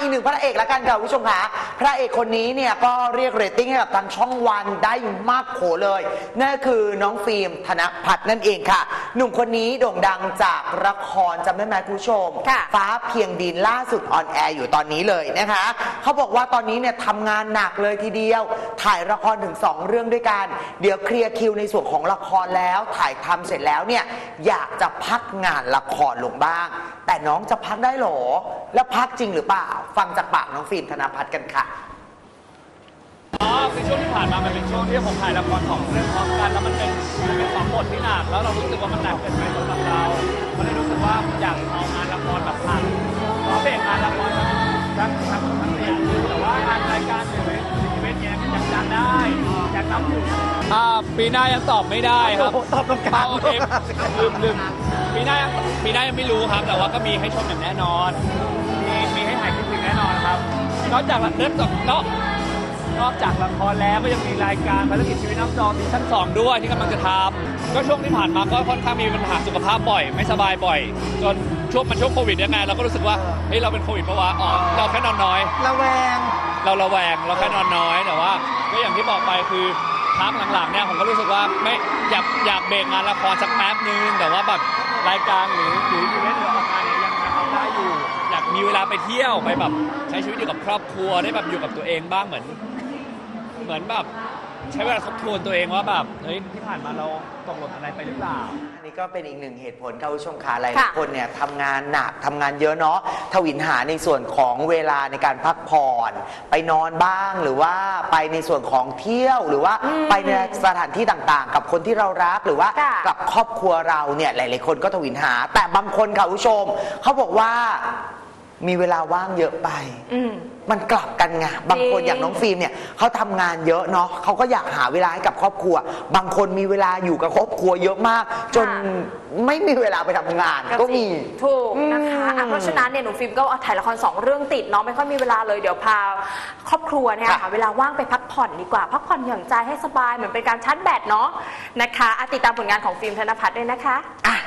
อีกหนึ่งพระเอกละกันค่ะคุณผู้ชมคะพระเอกคนนี้เนี่ยก็เรียกเรตติ้งให้กับทางช่องวันได้มากโขเลยนั่นก็คือน้องฟิล์มธนพัฒน์นั่นเองค่ะ หนุ่มคนนี้โด่งดังจากละครจำได้ไหมคุณผู้ชมค่ะฟ้าเพียงดินล่าสุดออนแอร์อยู่ตอนนี้เลยนะคะเขาบอกว่าตอนนี้เนี่ยทำงานหนักเลยทีเดียว ถ่ายละครถึง 2 เรื่องด้วยกัน เดี๋ยวเคลียร์คิวในส่วนของละครแล้ว ถ่ายทำเสร็จแล้วเนี่ยอยากจะพักงานละครลงบ้าง แต่น้องจะพักได้หรอ แล้วพักจริงหรือเปล่า ฟังจากปากน้องฟิล์มธนพัฒน์กันค่ะอ๋อคือช่วงที่ผ่านมามันเป็นช่วงที่ผมถ่ายละครสองเรื่องพร้อมกันแล้วมันเป็นมันเป็นสองบทที่หนักแล้วเรารู้สึกว่ามันหนักเกินไปสำหรับเราก็เลยรู้สึกว่าอยากเอางานละครแบบพักขอเบรกงานละครสักสักสักสักระยะหนึงแต่ว่างานรายการอีเวนต์อีเวนต์เนี้ยยังจัดได้อยากทำอยู่ อ่าปีหน้ายังตอบไม่ได้ครับตอบตรงกลาง โอเคลืมลืมปีหน้ายังปีหน้ายังไม่รู้ครับ แต่ว่าก็มีให้ชมอย่างแน่นอน มีมีให้ถ่ายคลิปถึงแน่นอนครับ นอกจากเริ่มจากนอกนอกจากละครแล้วก็ยังมีรายการภารกิจชีวิตน้ำจอซีซั่นสองด้วยที่กำลังจะทำก็ช่วงที่ผ่านมาก็ค่อนข้างมีปัญหาสุขภาพบ่อย ไม่สบายบ่อย จนช่วงมันช่วงโควิดยังไงเราก็รู้สึกว่าเฮ้ยเราเป็นโควิดปะวะอ๋อเราแค่นอนน้อย ระแวง เราระแวงเราแค่นอนน้อยแต่ว่าก็อย่างที่บอกไปคือ พักหลังๆเนี่ยผมก็รู้สึกว่าไม่อยากอยากเบรกงานละครสักแป๊บนึง แต่ว่าแบบรายการหรือหรืออีเวนต์หรือออกงานเนี่ยยังยังทำได้อยู่ อยากมีเวลาไปเที่ยวไปแบบใช้ชีวิตอยู่กับครอบครัวได้แบบอยู่กับตัวเองบ้างเหมือน เหมือนแบบ ใช้เวลาทบทวนตัวเองว่าแบบเฮ้ยที่ผ่านมาเราตกหล่นอะไรไปหรือเปล่า อันนี้ก็เป็นอีกหนึ่งเหตุผลค่ะคุณผู้ชมค่ะหลายค่ะๆคนเนี่ยทำงานหนักทำงานเยอะเนาะทวินหาในส่วนของเวลาในการพักผ่อน ไปนอนบ้างหรือว่าไปในส่วนของเที่ยวหรือว่าไปในสถานที่ต่างๆ กับคนที่เรารักหรือว่าค่ะ กับครอบครัวเราเนี่ยหลาย ๆ คนก็ทวินหา แต่บางคนค่ะคุณผู้ชมเขาบอกว่า มีเวลาว่างเยอะไป อืม มันกลับกันไงบางคนจริง อย่างน้องฟิล์มเนี่ยเขาทำงานเยอะเนาะเขาก็อยากหาเวลาให้กับครอบครัว บางคนมีเวลาอยู่กับครอบครัวเยอะมาก จนไม่มีเวลาไปทำงานก็มี ถูกนะคะอืมอะเพราะฉะนั้นเนี่ยหนูฟิล์มก็ถ่ายละครสองเรื่องติดเนาะไม่ค่อยมีเวลาเลยเดี๋ยวพาครอบครัวเนี่ยค่ะหาเวลาว่างไปพักผ่อนดีกว่า พักผ่อนหย่อนใจให้สบายเหมือนเป็นการชาร์จแบตเนาะนะคะอะติดตามผลงานของฟิล์มธนพัฒน์ด้วยนะคะ อะ